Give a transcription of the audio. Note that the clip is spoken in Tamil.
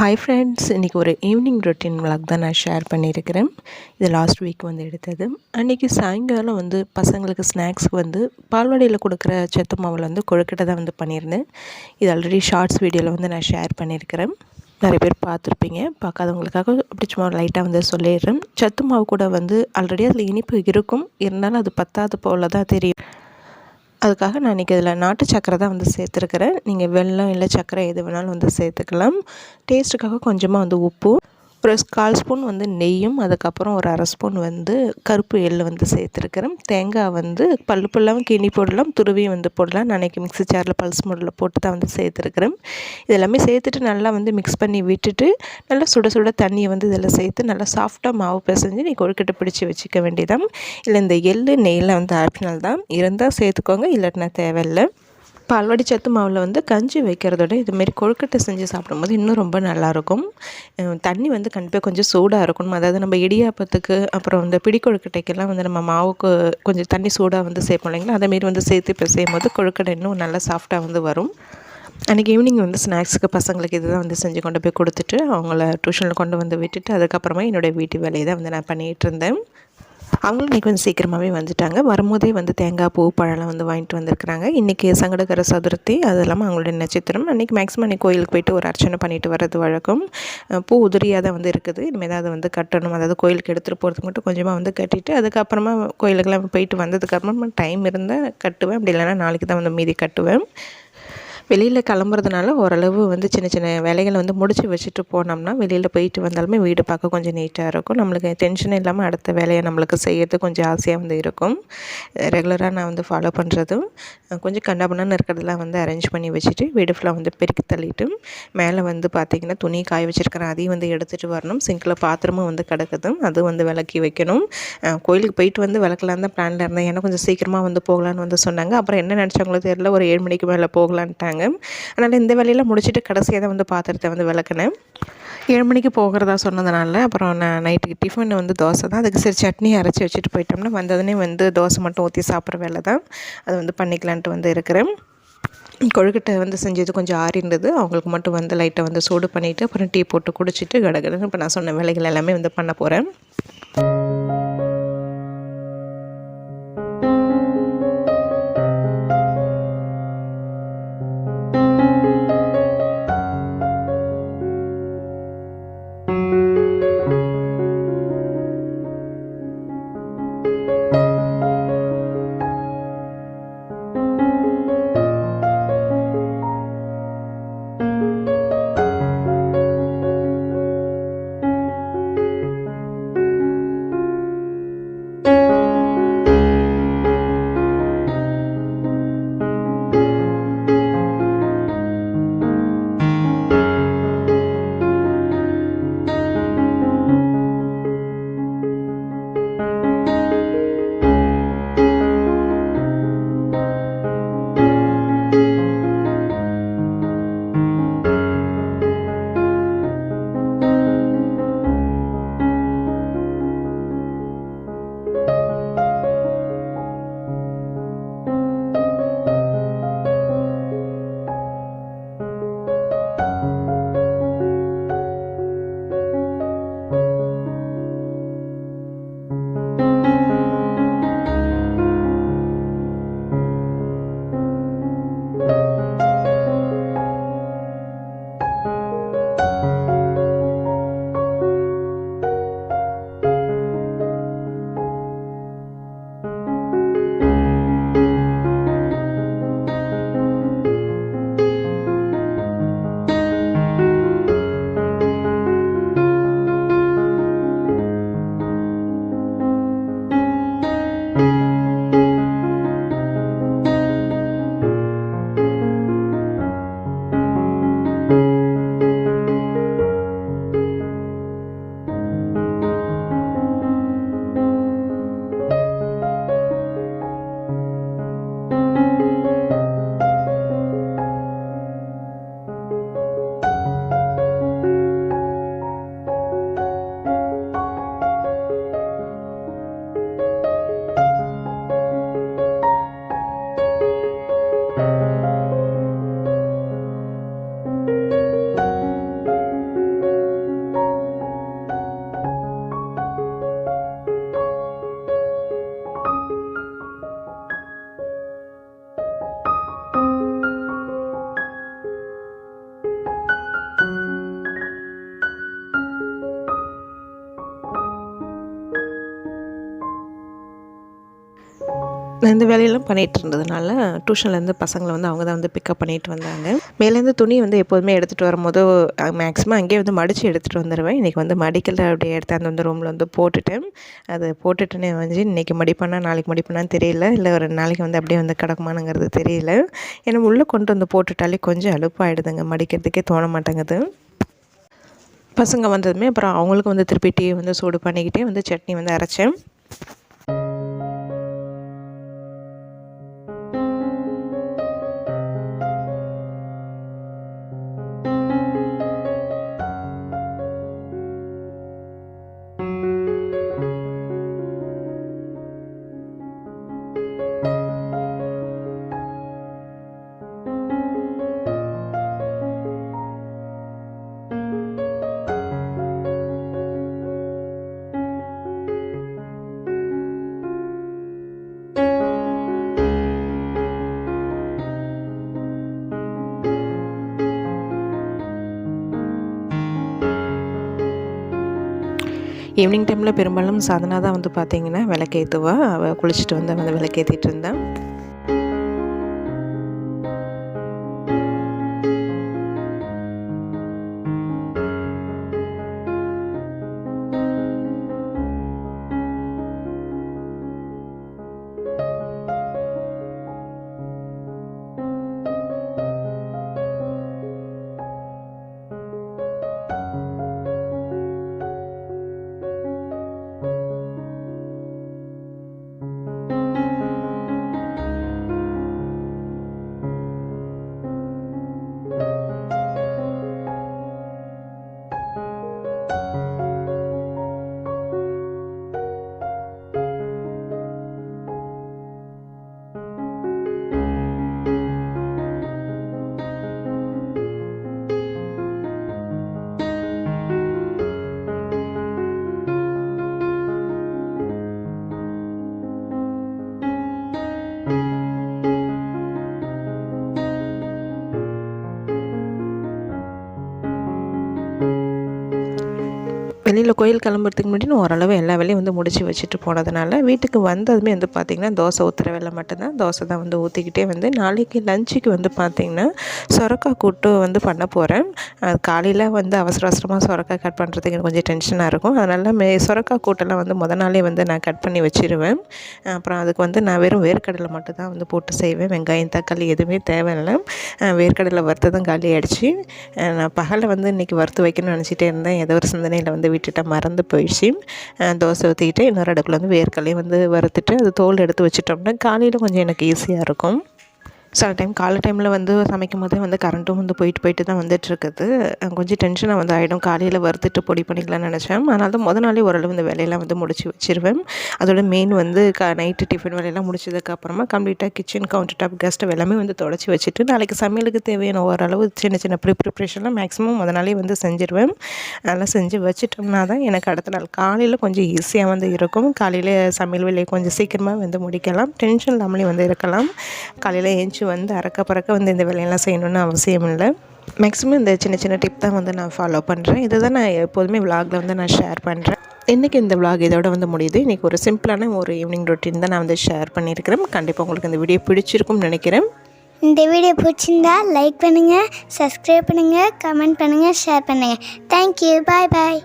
ஹாய் ஃப்ரெண்ட்ஸ் இன்றைக்கி ஒரு ஈவினிங் ரொட்டீன் விளாக் தான் நான் ஷேர் பண்ணியிருக்கிறேன். இது லாஸ்ட் வீக் வந்து எடுத்தது. அன்றைக்கி சாயங்காலம் வந்து பசங்களுக்கு ஸ்நாக்ஸ்க்கு வந்து பால்வாடியில் கொடுக்குற சத்து மாவில் வந்து கொழுக்கட்டை தான் வந்து பண்ணியிருந்தேன். இது ஆல்ரெடி ஷார்ட்ஸ் வீடியோவில் வந்து நான் ஷேர் பண்ணியிருக்கிறேன். நிறைய பேர் பார்த்துருப்பீங்க. பார்க்காதவங்களுக்காக அப்படி சும்மா லைட்டாக வந்து சொல்லிடுறேன். சத்து மாவு கூட வந்து ஆல்ரெடி அதில் இனிப்பு இருக்கும். இருந்தாலும் அது பத்தாது போல தான் தெரியும். அதுக்காக நான் இன்றைக்கி இதில் நாட்டு சக்கரை தான் வந்து சேர்த்துருக்கிறேன். நீங்கள் வெல்லம் இல்லை சக்கரை எது வேணாலும் வந்து சேர்த்துக்கலாம். டேஸ்ட்டுக்காக கொஞ்சமாக வந்து உப்பு. ஒரு கால் ஸ்பூன் வந்து நெய்யும் அதுக்கப்புறம் ஒரு அரை ஸ்பூன் வந்து கருப்பு எள்ளு வந்து சேர்த்துருக்கிறேன். தேங்காய் வந்து பல்லு பல்லாமல் கிணி போடலாம் துருவியும் வந்து போடலாம். நான் அன்றைக்கி மிக்ஸி ஜாரில் பல்ஸ் மோடில் போட்டு தான் வந்து சேர்த்துருக்கிறேன். இது எல்லாமே சேர்த்துட்டு நல்லா வந்து மிக்ஸ் பண்ணி விட்டுட்டு நல்லா சுட சுட தண்ணியை வந்து இதில் சேர்த்து நல்லா சாஃப்டாக மாவு பிசைஞ்சு நீ கொழுக்கட்டை பிடிச்சி வச்சுக்க வேண்டியதான் இல்லை இந்த எள்ளு நெய்லாம் வந்து ஆப்ஷனல் தான். இருந்தால் சேர்த்துக்கோங்க இல்லைன்னா தேவையில்லை. பால்வாடி சத்து மாவில் வந்து கஞ்சி வைக்கிறதோட இதுமாரி கொழுக்கட்டை செஞ்சு சாப்பிடும்போது இன்னும் ரொம்ப நல்லாயிருக்கும். தண்ணி வந்து கண்டிப்பாக கொஞ்சம் சூடாக இருக்கணும். அதாவது நம்ம இடியாப்பத்துக்கு அப்புறம் இந்த பிடி கொழுக்கட்டைக்கெல்லாம் வந்து நம்ம மாவுக்கு கொஞ்சம் தண்ணி சூடாக வந்து சேர்ப்போம் இல்லைங்களா? அதேமாரி வந்து சேர்த்து இப்போ செய்யும்போது கொழுக்கட்டை இன்னும் நல்லா சாஃப்டாக வந்து வரும். அன்றைக்கி ஈவினிங் வந்து ஸ்நாக்ஸுக்கு பசங்களுக்கு இதுதான் வந்து செஞ்சு கொண்டு போய் கொடுத்துட்டு அவங்கள டியூஷனில் கொண்டு வந்து விட்டுட்டு அதுக்கப்புறமா என்னுடைய வீட்டு வேலையை தான் வந்து நான் பண்ணிகிட்டு இருந்தேன். அவங்களும் இன்றைக்கி கொஞ்சம் சீக்கிரமாகவே வந்துட்டாங்க. வரும்போதே வந்து தேங்காய் பூ பழம்லாம் வந்து வாங்கிட்டு வந்திருக்கிறாங்க. இன்றைக்கி சங்கடகர சதுர்த்தி. அது இல்லாமல் அவங்களுடைய நட்சத்திரம். அன்றைக்கி மேக்ஸிமம் அன்றைக்கி கோயிலுக்கு போயிட்டு ஒரு அர்ச்சனை பண்ணிட்டு வர்றது வழக்கம். பூ உதிரியாக தான் வந்து இருக்குது. இனிமேல் அதை வந்து கட்டணும். அதாவது கோயிலுக்கு எடுத்துகிட்டு போகிறதுக்கு மட்டும் கொஞ்சமாக வந்து கட்டிட்டு அதுக்கப்புறமா கோயிலுக்கெல்லாம் போயிட்டு வந்ததுக்கப்புறமா டைம் இருந்தால் கட்டுவேன். அப்படி இல்லைன்னா நாளைக்கு தான் வந்து மீதி கட்டுவேன். வெளியில் கிளம்புறதுனால ஓரளவு வந்து சின்ன சின்ன வேலைகளை வந்து முடித்து வச்சுட்டு போனோம்னா வெளியில் போயிட்டு வந்தாலுமே வீடு பார்க்க கொஞ்சம் நீட்டாக இருக்கும். நம்மளுக்கு டென்ஷன் இல்லாமல் அடுத்த வேலையை நம்மளுக்கு செய்யறது கொஞ்சம் ஆசையாக வந்து இருக்கும். ரெகுலராக நான் வந்து ஃபாலோ பண்ணுறதும் கொஞ்சம் கண்டாபண்ணான்னு இருக்கிறதெல்லாம் வந்து அரேஞ்ச் பண்ணி வச்சுட்டு வீடு ஃபுல்லாக வந்து பெருக்கி தள்ளிட்டு மேலே வந்து பார்த்திங்கன்னா துணி காய வச்சுருக்கிறேன் அதையும் வந்து எடுத்துகிட்டு வரணும். சிங்கில் பாத்திரமும் வந்து கிடக்குது அதுவும் வந்து விளக்கி வைக்கணும். கோயிலுக்கு போயிட்டு வந்து விளக்கலாம் தான் பிளானில் இருந்தேன். ஏன்னா கொஞ்சம் சீக்கிரமாக வந்து போகலான்னு வந்து சொன்னாங்க. அப்புறம் என்ன நினச்சாங்களோ தெரியல. ஒரு ஏழு மணிக்கு மேலே போகலான்ட்டாங்க. அதனால் இந்த வேலையெல்லாம் முடிச்சுட்டு கடைசியாக தான் வந்து பாத்திரத்தை வந்து விளக்குனேன். ஏழு மணிக்கு போகிறதா சொன்னதுனால அப்புறம் நான் நைட்டுக்கு டிஃபன் வந்து தோசை தான். அதுக்கு சரி சட்னி அரைச்சி வச்சுட்டு போயிட்டோம்னா வந்ததுனே வந்து தோசை மட்டும் ஊற்றி சாப்பிட்ற வேலை தான். அது வந்து பண்ணிக்கலான்ட்டு வந்து இருக்கிறேன். கொழுக்கட்டை வந்து செஞ்சது கொஞ்சம் ஆறி இருந்தது. அவங்களுக்கு மட்டும் வந்து லைட்டை வந்து சூடு பண்ணிவிட்டு அப்புறம் டீ போட்டு குடிச்சிட்டு கடகடன்னு இப்போ நான் சொன்ன வேலைகள் எல்லாமே வந்து பண்ண போகிறேன் நான் இந்த வேலையெல்லாம் பண்ணிகிட்டு இருந்ததுனால டியூஷன்லேருந்து பசங்களை வந்து அவங்க தான் வந்து பிக்கப் பண்ணிட்டு வந்தாங்க. மேலேருந்து துணி வந்து எப்போதுமே எடுத்துகிட்டு வரும்போது மேக்ஸிமம் அங்கேயே வந்து மடித்து எடுத்துகிட்டு வந்துடுவேன் இன்றைக்கி வந்து மடிக்கல அப்படியே எடுத்து அந்த வந்து ரூமில் வந்து போட்டுட்டேன். அது போட்டுட்டுனே வந்து இன்றைக்கி மடிப்பானா நாளைக்கு மடிப்பானான்னு தெரியல. இல்லை ஒரு நாளைக்கு வந்து அப்படியே வந்து கிடக்குமானுங்கிறது தெரியல. ஏன்னா உள்ளே கொண்டு வந்து போட்டுட்டாலே கொஞ்சம் அலுப்பாயிடுதுங்க. மடிக்கிறதுக்கே தோண மாட்டேங்குது. பசங்க வந்ததுமே அப்புறம் அவங்களுக்கு வந்து திருப்பி டீ வந்து சூடு பண்ணிக்கிட்டே வந்து சட்னி வந்து அரைச்சேன். ஈவினிங் டைமில் பெரும்பாலும் சாதனா தான் வந்து பார்த்திங்கன்னா விளக்கேற்றுவா அவள் குளிச்சுட்டு வந்து வந்து விளக்கேற்றிட்டு இருந்தேன் வெளியில் கோயில் கிளம்புறதுக்கு முன்னாடி நான் ஓரளவு எல்லா வேலையும் வந்து முடித்து வச்சுட்டு போனதுனால வீட்டுக்கு வந்ததுமே வந்து பார்த்திங்கன்னா தோசை ஊற்றுற வேலை மட்டும்தான். தோசை தான் வந்து ஊற்றிக்கிட்டே வந்து நாளைக்கு லஞ்சுக்கு வந்து பார்த்திங்கன்னா சொரக்காய் கூட்டு வந்து பண்ண போகிறேன் அது காலையில் வந்து அவசர அவசரமாக சொரக்காய் கட் பண்ணுறதுக்கு எனக்கு கொஞ்சம் டென்ஷனாக இருக்கும். அதனால் மே சொரக்காய் கூட்டெல்லாம் வந்து முத நாளே வந்து நான் கட் பண்ணி வச்சிருவேன். அப்புறம் அதுக்கு வந்து நான் வெறும் வேர்க்கடலை மட்டும் தான் வந்து போட்டு செய்வேன். வெங்காயம் தக்காளி எதுவுமே தேவையில்லை. வேர்க்கடலை வறுத்ததும் காலி ஆகிடுச்சு நான் பகலில் வந்து இன்றைக்கி வறுத்து வைக்கணும்னு நினச்சிட்டே இருந்தேன். ஏதோ ஒரு சிந்தனையில் வந்து விட்டுட்டேன் மறந்து போயிடுச்சு. தோசை ஊற்றிக்கிட்டு இன்னொரு அடுப்பில் வந்து வேர்க்கடலையும் வந்து வறுத்துட்டு அது தோல் எடுத்து வச்சிட்டோம்னா காலையில் கொஞ்சம் எனக்கு ஈஸியாக இருக்கும். சில டைம் காலை டைமில் வந்து சமைக்கும் போதே வந்து கரண்ட்டும் வந்து போயிட்டு போயிட்டு தான் வந்துட்டுருக்குது. கொஞ்சம் டென்ஷனாக வந்து ஆகிடும் காலையில் வறுத்துட்டு பொடி பண்ணிக்கலாம்னு நினச்சேன். அதனால தான் முத நாளே ஓரளவு இந்த வேலையெல்லாம் வந்து முடிச்சு வச்சிருவேன். அதோட மெயின் வந்து க நைட்டு டிஃபன் வேலையெல்லாம் முடிச்சதுக்கப்புறமா கம்ப்ளீட்டாக கிச்சன் கவுண்டர் டாப் கெஸ்ட் எல்லாமே வந்து தொடச்சி வச்சுட்டு நாளைக்கு சமையலுக்கு தேவையான ஓரளவு சின்ன சின்ன ப்ரி ப்ரிப்ரேஷன்லாம் மேக்ஸிமம் முத நாளே வந்து செஞ்சிருவேன். அதெல்லாம் செஞ்சு வச்சுட்டோம்னா தான் எனக்கு அடுத்த நாள் காலையில் கொஞ்சம் ஈஸியாக வந்து இருக்கும். காலையில் சமையல் வேலையை கொஞ்சம் சீக்கிரமாக வந்து முடிக்கலாம். டென்ஷன் இல்லாமலே வந்து இருக்கலாம். காலையில் ஏஞ்சி வந்து அறக்க பறக்க வந்து இந்த வேலையெல்லாம் செய்யணுன்னு அவசியம் இல்லை. மேக்ஸிமம் இந்த சின்ன சின்ன டிப் தான் வந்து நான் ஃபாலோ பண்ணுறேன் இதை தான் நான் எப்போதுமே விலாகில் வந்து நான் ஷேர் பண்ணுறேன் இன்றைக்கி இந்த விலாக் இதோட வந்து முடியுது. இன்றைக்கி ஒரு சிம்பிளான ஒரு ஈவினிங் ரொட்டீன் தான் நான் வந்து ஷேர் பண்ணியிருக்கிறேன். கண்டிப்பாக உங்களுக்கு இந்த வீடியோ பிடிச்சிருக்கும்னு நினைக்கிறேன். இந்த வீடியோ பிடிச்சிருந்தா லைக் பண்ணுங்கள் சப்ஸ்கிரைப் பண்ணுங்கள் கமெண்ட் பண்ணுங்கள் ஷேர் பண்ணுங்கள் தேங்க்யூ பாய் பாய்